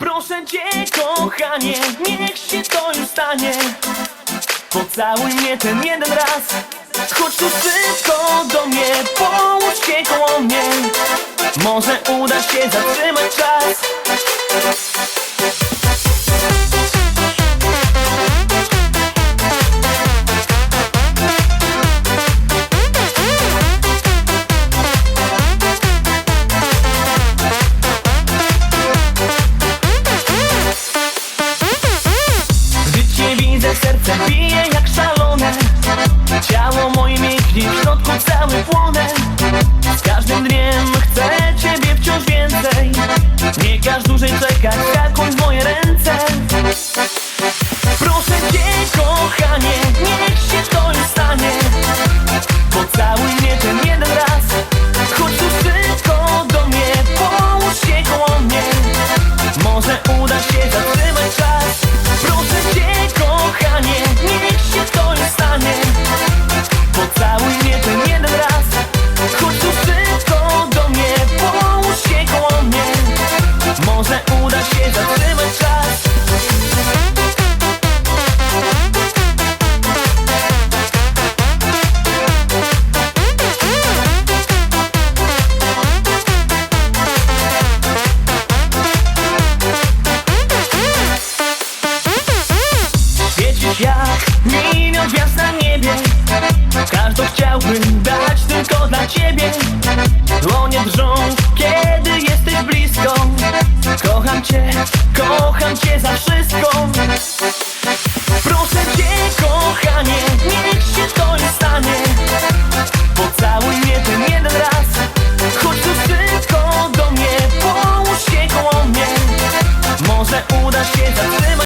Proszę cię, kochanie, niech się to już stanie. Pocałuj mnie ten jeden raz. Chodź tu szybko do mnie, połóż się koło mnie. Może uda się zatrzymać czas serce bije jak szalone. Ciało moje mięknie, w środku cały płonę. Z każdym dniem chcę ciebie wciąż więcej. Nie każ dłużej czekać, skakuj w moje ręce. Proszę cię, kochanie, niech się to już stanie. Pocałuj mnie ten jeden raz. Chodź szybko do mnie, połóż się koło mnie. Może uda się zatrzymać Każdy chciałby dać tylko dla ciebie. Dłonie drżą, kiedy jesteś blisko. Kocham cię, kocham cię za wszystko. Proszę cię, kochanie,